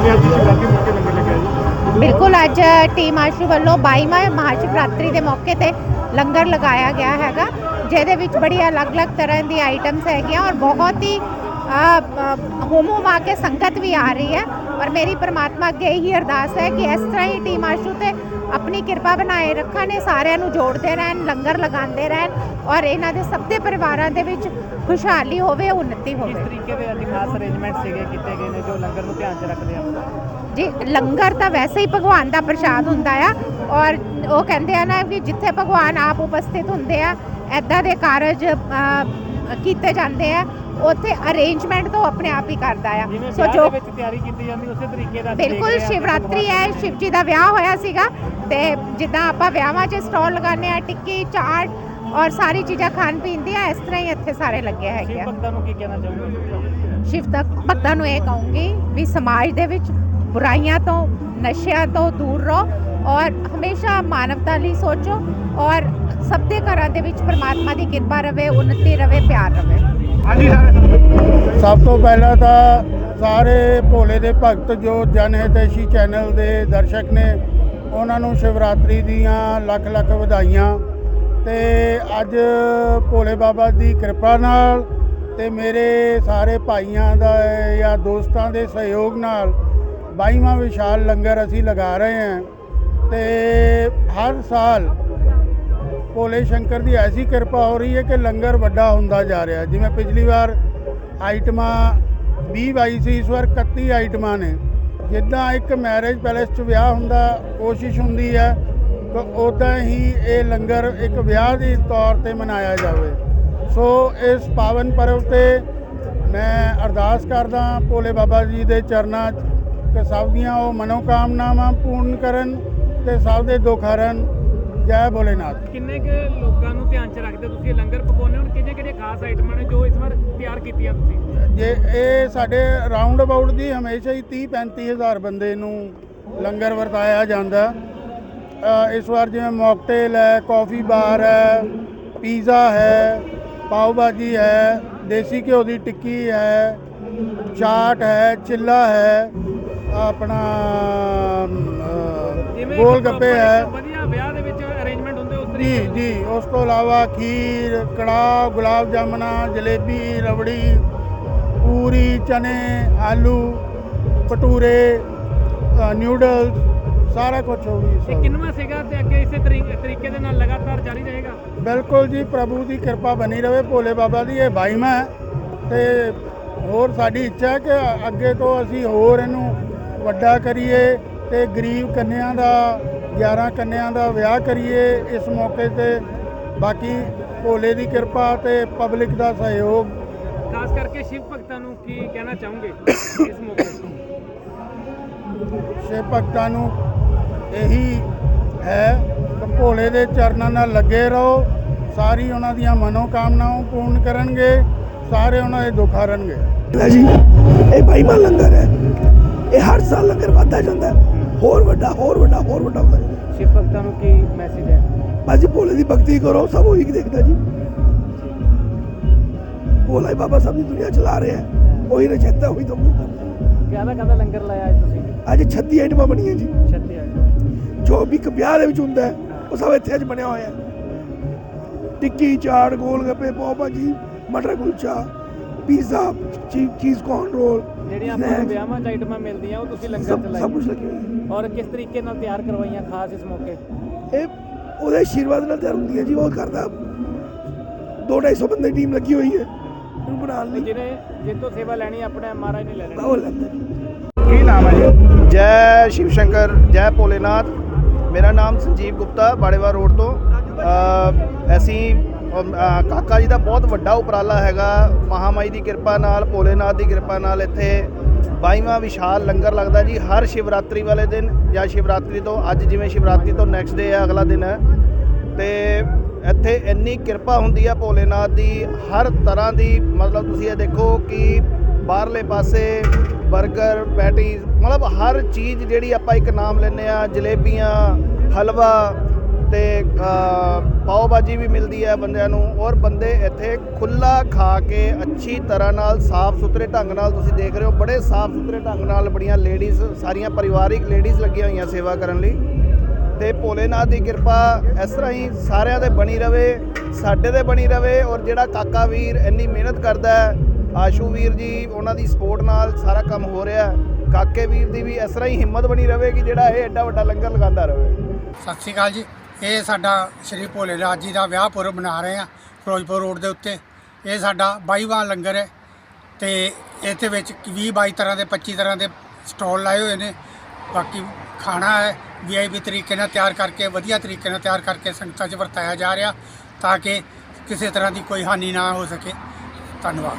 ਚਾਹੁੰਦੇ ਅੱਜ ਸ਼ਿਵਰਾਤਰੀ ਮੌਕੇ ਲੰਗਰ ਲੱਗਿਆ ਜੀ ਬਿਲਕੁਲ, ਅੱਜ ਟੀਮ ਆਸ਼ੂ ਵੱਲੋਂ 22ਵਾਂ ਮਹਾਸ਼ਿਵਰਾਤਰੀ ਦੇ ਮੌਕੇ ਤੇ ਲੰਗਰ ਲਗਾਇਆ ਗਿਆ ਹੈਗਾ, ਜਿਹਦੇ ਵਿੱਚ ਬੜੀ ਅਲੱਗ-ਅਲੱਗ ਤਰ੍ਹਾਂ ਦੀ ਆਈਟਮਸ ਹੈਗੀਆਂ ਔਰ ਬਹੁਤ ਹੀ ਹੁਮੋ ਮਾ ਕੇ ਸੰਗਤ ਵੀ ਆ ਰਹੀ ਹੈ। ਔਰ ਮੇਰੀ ਪਰਮਾਤਮਾ ਅੱਗੇ ਇਹੀ ਅਰਦਾਸ ਹੈ ਕਿ ਇਸ ਤਰ੍ਹਾਂ ਹੀ ਟੀਮ ਆਸ਼ੂ ਤੇ ਆਪਣੀ ਕਿਰਪਾ ਬਣਾਏ ਰੱਖਣ ਸਾਰਿਆਂ ਨੂੰ ਜੋੜਦੇ ਰਹਿਣ ਲੰਗਰ ਲਗਾਉਂਦੇ ਰਹਿਣ ਔਰ ਇਹਨਾਂ ਦੇ ਸਭ ਦੇ ਪਰਿਵਾਰਾਂ ਦੇ ਵਿੱਚ ਖੁਸ਼ਹਾਲੀ ਹੋਵੇ ਉੱਨਤੀ ਕਿਸ ਹੋਵੇ ਤਰੀਕੇ ਦੇ ਅੱਜ ਖਾਸ ਅਰੇਂਜਮੈਂਟ ਸੀਗੇ ਕੀਤੇ ਗਏ ਨੇ ਜੋ ਲੰਗਰ ਨੂੰ ਧਿਆਨ 'ਚ ਰੱਖਦੇ ਆ? ਜੀ ਲੰਗਰ ਤਾਂ ਵੈਸੇ ਹੀ ਭਗਵਾਨ ਦਾ ਪ੍ਰਸ਼ਾਦ ਹੁੰਦਾ ਆ ਔਰ ਉਹ ਕਹਿੰਦੇ ਆ ਨਾ ਕਿ ਜਿੱਥੇ ਭਗਵਾਨ ਆਪ ਉਪਸਥਿਤ ਹੁੰਦੇ ਆ ਐਦਾਂ ਦੇ ਕਾਰਜ ਕੀਤੇ ਜਾਂਦੇ ਆ ਉੱਥੇ ਅਰੇਂਜਮੈਂਟ ਤਾਂ ਉਹ ਆਪਣੇ ਆਪ ਹੀ ਕਰਦਾ ਆ। ਜਿਵੇਂ ਸੋ ਵਿਆਹ ਜੋ ਵਿੱਚ ਤਿਆਰੀ ਕੀਤੀ ਜਾਂਦੀ ਉਸੇ ਤਰੀਕੇ ਦਾ ਅਸੀਂ ਦੇਖ ਬਿਲਕੁਲ ਰਹੇ ਹਾਂ ਕਿ ਸ਼ਿਵਰਾਤਰੀ ਹੈ ਸ਼ਿਵ ਜੀ ਦਾ ਵਿਆਹ ਹੋਇਆ ਸੀਗਾ ਤੇ ਜਿੱਦਾਂ ਆਪਾਂ ਵਿਆਹਾਂ 'ਚ ਸਟਾਲ ਲਗਾਉਂਦੇ ਆ ਟਿੱਕੀ ਚਾਟ ਔਰ ਸਾਰੀ ਚੀਜ਼ਾਂ ਖਾਣ ਪੀਣ ਦੀਆਂ ਇਸ ਤਰ੍ਹਾਂ ਹੀ ਇੱਥੇ ਸਾਰੇ ਲੱਗੇ ਹੈਗੇ ਸ਼ਿਵ ਆ ਭਗਤਾਂ ਨੂੰ ਕੀ ਕਹਿਣਾ ਚਾਹੁੰਦੇ ਸ਼ਿਵ ਤੱਕ ਭਗਤਾਂ ਨੂੰ ਇਹ ਕਹੂੰਗੀ ਵੀ ਸਮਾਜ ਦੇ ਵਿੱਚ ਬੁਰਾਈਆਂ ਤੋਂ ਨਸ਼ਿਆਂ ਤੋਂ ਦੂਰ ਰਹੋ ਔਰ ਹਮੇਸ਼ਾ ਮਾਨਵਤਾ ਲਈ ਸੋਚੋ ਔਰ ਸਭ ਦੇ ਘਰਾਂ ਦੇ ਵਿੱਚ ਪ੍ਰਮਾਤਮਾ ਦੀ ਕਿਰਪਾ ਰਵੇ ਉન્નਤੀ ਰਵੇ ਪਿਆਰ ਰਵੇ। ਹਾਂਜੀ ਸਰ ਸਭ ਤੋਂ ਪਹਿਲਾਂ ਤਾਂ ਸਾਰੇ ਭੋਲੇ ਦੇ ਭਗਤ ਜੋ ਜਨ ਹਿਤੈਸ਼ੀ ਚੈਨਲ ਦੇ ਦਰਸ਼ਕ ਨੇ ਉਹਨਾਂ ਨੂੰ ਸ਼ਿਵਰਾਤਰੀ ਦੀਆਂ ਲੱਖ ਲੱਖ ਵਧਾਈਆਂ ਤੇ ਅੱਜ ਭੋਲੇ ਬਾਬਾ ਦੀ ਕਿਰਪਾ ਨਾਲ ਤੇ ਮੇਰੇ ਸਾਰੇ ਭਾਈਆਂ ਦਾ ਜਾਂ ਦੋਸਤਾਂ ਦੇ ਸਹਿਯੋਗ ਨਾਲ 22ਵਾਂ ਵਿਸ਼ਾਲ ਲੰਗਰ ਅਸੀਂ ਲਗਾ ਰਹੇ ਹਾਂ। ਤੇ ਹਰ ਸਾਲ ਭੋਲੇ ਸ਼ੰਕਰ ਦੀ ਐਸੀ ਕਿਰਪਾ ਹੋ ਰਹੀ ਹੈ ਕਿ ਲੰਗਰ ਵੱਡਾ ਹੁੰਦਾ ਜਾ ਰਿਹਾ। ਜਿਵੇਂ ਪਿਛਲੀ ਵਾਰ ਆਈਟਮਾਂ 20 22 ਸੀ, ਇਸ ਵਾਰ 31 ਆਈਟਮਾਂ ਨੇ। ਜਿੱਦਾਂ ਇੱਕ ਮੈਰਿਜ ਪੈਲੇਸ 'ਚ ਵਿਆਹ ਹੁੰਦਾ, ਕੋਸ਼ਿਸ਼ ਹੁੰਦੀ ਹੈ ਤਾਂ ਉਦਾਂ ਹੀ ਇਹ ਲੰਗਰ ਇੱਕ ਵਿਆਹ ਦੇ ਤੌਰ ਤੇ ਮਨਾਇਆ ਜਾਵੇ। ਸੋ ਇਸ ਪਾਵਨ ਪਰਵ ਤੇ ਮੈਂ ਅਰਦਾਸ ਕਰਦਾ ਭੋਲੇ ਬਾਬਾ ਜੀ ਦੇ ਚਰਨਾਂ 'ਚ ਕਿ ਸਭ ਦੀਆਂ ਉਹ ਮਨੋਕਾਮਨਾਵਾਂ ਪੂਰਨ ਕਰਨ ਤੇ ਸਭ ਦੇ ਦੁੱਖ ਹਰਨ। ਜੈ ਭੋਲੇਨਾਥ। ਕਿੰਨੇ ਕੁ ਲੋਕਾਂ ਨੂੰ ਧਿਆਨ 'ਚ ਰੱਖਦੇ ਤੁਸੀਂ? ਇਹ ਲੰਗਰ ਪਕਾਉਂਦੇ ਹੋ? ਕਿਹੜੀਆਂ ਕਿਹੜੀਆਂ ਖਾਸ ਆਈਟਮਾਂ ਨੇ ਜੋ ਇਸ ਵਾਰ ਤਿਆਰ ਕੀਤੀਆਂ ਤੁਸੀਂ? ਜੇ ਇਹ ਸਾਡੇ ਰਾਉਂਡ ਅਬਾਊਟ ਦੀ ਹਮੇਸ਼ਾ ਹੀ 30 35 ਹਜ਼ਾਰ ਬੰਦੇ ਨੂੰ ਲੰਗਰ ਵਰਤਾਇਆ ਜਾਂਦਾ। ਅ, ਇਸ ਵਾਰ ਜਿਵੇਂ ਮੌਕਟੇਲ ਹੈ ਕਾਫੀ ਬਾਰ ਹੈ ਪੀਜ਼ਾ ਹੈ ਪਾਓ ਭਾਜੀ ਹੈ ਦੇਸੀ ਘਿਓ ਦੀ ਟਿੱਕੀ ਹੈ ਚਾਟ ਹੈ ਚਿੱਲਾ ਹੈ ਆਪਣਾ ਗੋਲ ਗੱਪੇ ਹੈ। ਵਧੀਆ ਵਿਆਹ ਦੇ ਵਿੱਚ ਅਰੇਂਜਮੈਂਟ ਹੁੰਦੇ ਉਸ ਜੀ ਤਰੀਕੇ ਨਾਲ। ਜੀ ਉਸ ਤੋਂ ਇਲਾਵਾ ਖੀਰ ਕੜਾਹ ਗੁਲਾਬ ਜਾਮਨਾ ਜਲੇਬੀ ਰਬੜੀ ਪੂਰੀ ਚਨੇ ਆਲੂ ਭਟੂਰੇ ਨਿਊਡਲਸ ਸਾਰਾ ਕੁਝ ਹੋ ਗਈ ਇਹ ਕਿੰਨਵਾਂ ਸੀਗਾ ਤੇ ਅੱਗੇ ਇਸੇ ਤਰੀਕੇ ਦੇ ਨਾਲ ਲਗਾਤਾਰ ਜਾਰੀ ਰਹੇਗਾ? ਬਿਲਕੁਲ ਜੀ ਪ੍ਰਭੂ ਦੀ ਕਿਰਪਾ ਬਣੀ ਰਵੇ ਭੋਲੇ ਬਾਬਾ ਦੀ ਇਹ ਬਾਈਮਾ ਹੈ ਤੇ ਹੋਰ ਸਾਡੀ ਇੱਛਾ ਹੈ ਕਿ ਅੱਗੇ ਤੋਂ ਅਸੀਂ ਹੋਰ ਇਹਨੂੰ ਵੱਡਾ ਕਰੀਏ ਤੇ ਗਰੀਬ ਕੰਨਿਆਂ ਦਾ 11 ਕੰਨਿਆਂ ਦਾ ਵਿਆਹ ਕਰੀਏ ਇਸ ਮੌਕੇ ਤੇ ਬਾਕੀ ਭੋਲੇ ਦੀ ਕਿਰਪਾ ਤੇ ਪਬਲਿਕ ਦਾ ਸਹਿਯੋਗ। ਖਾਸ ਕਰਕੇ ਸ਼ਿਵ ਭਗਤਾਂ ਨੂੰ ਕੀ ਕਹਿਣਾ ਚਾਹੋਗੇ ਇਸ ਮੌਕੇ ਤੇ? ਸ਼ਿਵ ਭਗਤਾਂ ਨੂੰ ਇਹੀ ਹੈ ਕਿ ਭੋਲੇ ਦੇ ਚਰਨਾਂ ਨਾਲ ਲੱਗੇ ਰਹੋ ਸਾਰੀ ਉਹਨਾਂ ਦੀਆਂ ਮਨੋਕਾਮਨਾਵਾਂ ਪੂਰਨ ਕਰਨਗੇ ਸਾਰੇ ਉਹਨਾਂ ਦੇ ਦੁੱਖ ਹਰਨਗੇ। ਜੀ ਇਹ ਬਾਈਮਾ ਲੰਗਰ ਹੈ। ਸਾਲ ਲੰਗਰ ਵੱਧਦਾ ਜਾਂਦਾ। ਹੋਰ ਵੱਡਾ ਹੋਰ ਵੱਡਾ ਹੋਰ ਵੱਡਾ ਹੁੰਦਾ। ਸ਼ਿਵ ਭਗਤਾਂ ਨੂੰ ਕੀ ਮੈਸੇਜ ਹੈ? ਬਸ ਜੀ ਭੋਲੇ ਦੀ ਭਗਤੀ ਕਰੋ ਸਭ ਉਹੀ ਦੇਖਦਾ ਜੀ। ਭੋਲਾ ਹੀ ਬਾਬਾ ਸਭ ਦੀ ਦੁਨੀਆ ਚਲਾ ਰਿਹਾ ਉਹੀ ਰਚੇਤਾ ਉਹੀ ਤੁਹਾਨੂੰ ਕਿਹਦਾ ਕਹਦਾ ਲੰਗਰ ਲਾਇਆ ਅੱਜ ਤੁਸੀਂ? ਅੱਜ 36 ਆਈਟਮਾਂ ਬਣੀਆਂ ਜੀ। 36 ਆਏ ਜੋ ਵੀ ਇੱਕ ਵਿਆਹ ਦੇ ਵਿੱਚ ਹੁੰਦਾ ਹੈ, ਉਹ ਸਭ ਇੱਥੇ ਅੱਜ ਬਣਿਆ ਹੋਇਆ ਟਿੱਕੀ ਚਾਟ ਗੋਲ ਗੱਪੇ ਪਾਓ ਭਾਜੀ ਮਟਰ kulcha pizza cheese corn roll ਜਿਹੜੀਆਂ ਆਪਾਂ ਨੂੰ ਵਿਆਹਾਂ 'ਚ ਆਈਟਮਾਂ ਮਿਲਦੀਆਂ ਉਹ ਤੁਸੀਂ ਲੰਗਰ ਸਭ ਚ ਸਭ ਕੁਝ ਲਾਈ ਲੱਗੀ ਹੋਈ ਹੈ ਔਰ ਕਿਸ ਤਰੀਕੇ ਨਾਲ ਤਿਆਰ ਕਰਵਾਈਆਂ ਖਾਸ ਇਸ ਮੌਕੇ? ਇਹ ਉਹਦੇ ਆਸ਼ੀਰਵਾਦ ਨਾਲ ਤਿਆਰ ਹੁੰਦੀ ਹੈ ਜੀ ਉਹ ਕਰਦਾ 2-250 ਬੰਦੇ ਟੀਮ ਲੱਗੀ ਹੋਈ ਹੈ ਇਹਨੂੰ ਬਣਾਉਣ ਲਈ। ਜਿਹਨੇ ਜਿੱਤੋਂ ਸੇਵਾ ਲੈਣੀ ਆਪਣੇ ਮਹਾਰਾਜ ਨੇ ਲੈ ਲੈਣੀ। ਉਹ ਲੈਂਦਾ ਜੀ। ਕੀ ਨਾਮ ਹੈ ਜੀ? ਜੈ ਸ਼ਿਵ ਸ਼ੰਕਰ ਜੈ ਭੋਲੇਨਾਥ। ਮੇਰਾ ਨਾਮ ਸੰਜੀਵ ਗੁਪਤਾ ਬਾੜੇਵਾਰ ਰੋਡ ਤੋਂ। ਅ, ਅਸੀਂ ਕਾਕਾ ਜੀ ਦਾ ਬਹੁਤ ਵੱਡਾ ਉਪਰਾਲਾ ਹੈਗਾ। ਮਹਾਮਾਈ ਦੀ ਕਿਰਪਾ ਨਾਲ, ਭੋਲੇਨਾਥ ਦੀ ਕਿਰਪਾ ਨਾਲ ਇੱਥੇ 22ਵਾਂ ਵਿਸ਼ਾਲ ਲੰਗਰ ਲੱਗਦਾ ਜੀ। ਹਰ ਸ਼ਿਵਰਾਤਰੀ ਵਾਲੇ ਦਿਨ ਜਾਂ ਸ਼ਿਵਰਾਤਰੀ ਤੋਂ ਅੱਜ ਜਿਵੇਂ ਸ਼ਿਵਰਾਤਰੀ ਤੋਂ ਨੈਕਸਟ ਡੇ ਹੈ ਅਗਲਾ ਦਿਨ। ਹੈ ਤੇ ਇੱਥੇ ਇੰਨੀ ਕਿਰਪਾ ਹੁੰਦੀ ਆ ਭੋਲੇਨਾਥ ਦੀ। ਹਰ ਤਰ੍ਹਾਂ ਦੀ ਮਤਲਬ ਤੁਸੀਂ ਇਹ ਦੇਖੋ ਕਿ ਬਾਹਰਲੇ ਪਾਸੇ 버ਗਰ ਪੈਟੀਜ਼, ਮਤਲਬ ਹਰ ਚੀਜ਼ ਜਿਹੜੀ ਆਪਾਂ ਇੱਕ ਨਾਮ ਲੈਂਦੇ ਆ, ਜਲੇਬੀਆਂ, ਹਲਵਾ ਤੇ ਪਾਓ ਭਾਜੀ ਵੀ ਮਿਲਦੀ ਹੈ ਬੰਦਿਆਂ ਨੂੰ ਔਰ ਬੰਦੇ ਇੱਥੇ ਖੁੱਲਾ ਖਾ ਕੇ ਅੱਛੀ ਤਰ੍ਹਾਂ ਨਾਲ ਸਾਫ਼ ਸੁਥਰੇ ਢੰਗ ਨਾਲ ਤੁਸੀਂ ਦੇਖ ਰਹੇ ਹੋ, ਬੜੇ ਸਾਫ਼ ਸੁਥਰੇ ਢੰਗ ਨਾਲ ਬੜੀਆਂ ਲੇਡੀਜ਼, ਸਾਰੀਆਂ ਪਰਿਵਾਰਿਕ ਲੇਡੀਜ਼ ਲੱਗੀਆਂ ਹੋਈਆਂ ਸੇਵਾ ਕਰਨ ਲਈ। ਤੇ ਭੋਲੇਨਾਥ ਦੀ ਕਿਰਪਾ ਇਸ ਤਰ੍ਹਾਂ ਹੀ ਸਾਰਿਆਂ ਦੇ ਬਣੀ ਰਵੇ, ਸਾਡੇ ਤੇ ਬਣੀ ਰਵੇ ਔਰ ਜਿਹੜਾ ਕਾਕਾ ਵੀਰ ਇੰਨੀ ਮਿਹਨਤ ਕਰਦਾ ਹੈ, ਆਸ਼ੂ ਵੀਰ ਜੀ, ਉਹਨਾਂ ਦੀ ਸਪੋਰਟ ਨਾਲ ਸਾਰਾ ਕੰਮ ਹੋ ਰਿਹਾ ਹੈ। ਕਾਕੇ ਵੀਰ ਦੀ ਵੀ ਇਸ ਤਰ੍ਹਾਂ ਹੀ ਹਿੰਮਤ ਬਣੀ ਰਵੇ ਕਿ ਜਿਹੜਾ ਇਹ ਐਡਾ ਵੱਡਾ ਲੰਗਰ ਲਗਾਉਂਦਾ ਰਵੇ। ਸਤਿ ਸ਼੍ਰੀ ਅਕਾਲ ਜੀ। ਇਹ ਸਾਡਾ ਸ਼੍ਰੀ ਭੋਲੇਨਾਥ ਜੀ ਦਾ ਵਿਆਹ ਪੁਰਬ ਮਨਾ ਰਹੇ ਆ ਫਿਰੋਜ਼ਪੁਰ ਰੋਡ ਦੇ ਉੱਤੇ। ਇਹ ਸਾਡਾ 22ਵਾਂ ਲੰਗਰ ਹੈ ਤੇ ਇਹਦੇ ਵਿੱਚ 20 22 ਤਰ੍ਹਾਂ ਦੇ 25 ਤਰ੍ਹਾਂ ਦੇ ਸਟਾਲ ਲਾਏ ਹੋਏ ਨੇ। ਬਾਕੀ ਖਾਣਾ ਹੈ ਵੀਆਈਪੀ ਤਰੀਕੇ ਨਾਲ ਤਿਆਰ ਕਰਕੇ, ਵਧੀਆ ਤਰੀਕੇ ਨਾਲ ਤਿਆਰ ਕਰਕੇ ਸੰਗਤਾਂ 'ਚ ਵਰਤਾਇਆ ਜਾ ਰਿਹਾ ਤਾਂ ਕਿ ਕਿਸੇ ਤਰ੍ਹਾਂ ਦੀ ਕੋਈ ਹਾਨੀ ਨਾ ਹੋ ਸਕੇ। ਧੰਨਵਾਦ।